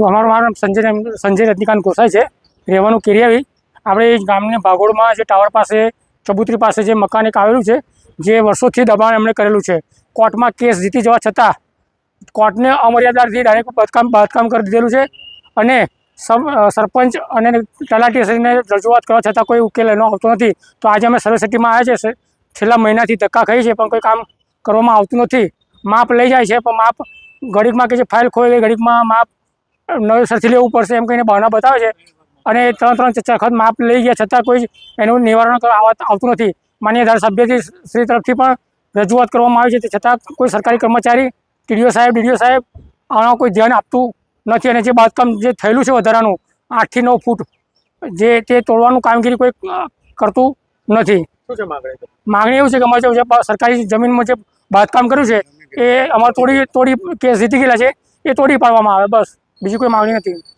અમારું નામ સંજય સંજય રજનીકાંત ગોસાઈ છે. રહેવાનું કેરિયાવી. આપણે ગામની ભાગોળમાં જે ટાવર પાસે, ચબુતરી પાસે જે મકાન એક આવેલું છે, જે વર્ષોથી દબાણ એમણે કરેલું છે. કોર્ટમાં કેસ જીતી જવા છતાં કોર્ટને અમર્યાદાથી ડાયરેક્ટ બાંધકામ બાંધકામ કરી દીધેલું છે. અને સરપંચ અને તલાટીશ્રીને રજૂઆત કરવા છતાં કોઈ ઉકેલ એનો આવતો નથી. તો આજે અમે સર્વસિટીમાં આવ્યા છે. છેલ્લા મહિનાથી ધક્કા ખાઈ છે પણ કોઈ કામ કરવામાં આવતું નથી. માપ લઈ જાય છે, પણ માપ ઘડીકમાં કે જે ફાઇલ ખોઈ ઘડીકમાં માપ નવેસરથી લેવું પડશે એમ કહીને બહાના બતાવે છે. અને ત્રણ ત્રણ ચાર વખત માપ લઈ ગયા છતાં કોઈ એનું નિવારણ આવા- આવતું નથી. માન્ય ધારાસભ્યથી શ્રી તરફથી પણ રજૂઆત કરવામાં આવી છે. તે છતાં કોઈ સરકારી કર્મચારી ટીડીઓ સાહેબ ડીડીઓ સાહેબ આમાં કોઈ ધ્યાન આપતું નથી. અને જે બાંધકામ જે થયેલું છે વધારાનું આઠથી નવ ફૂટ જે તે તોડવાનું કામગીરી કોઈ કરતું નથી. માગણી એવું છે કે અમારે જે સરકારી જમીનમાં જે બાંધકામ કર્યું છે એ અમારે તોડી તોડી કેસ જીતી ગયેલા છે એ તોડી પાડવામાં આવે બસ. બીજી કોઈ માંગણી નથી.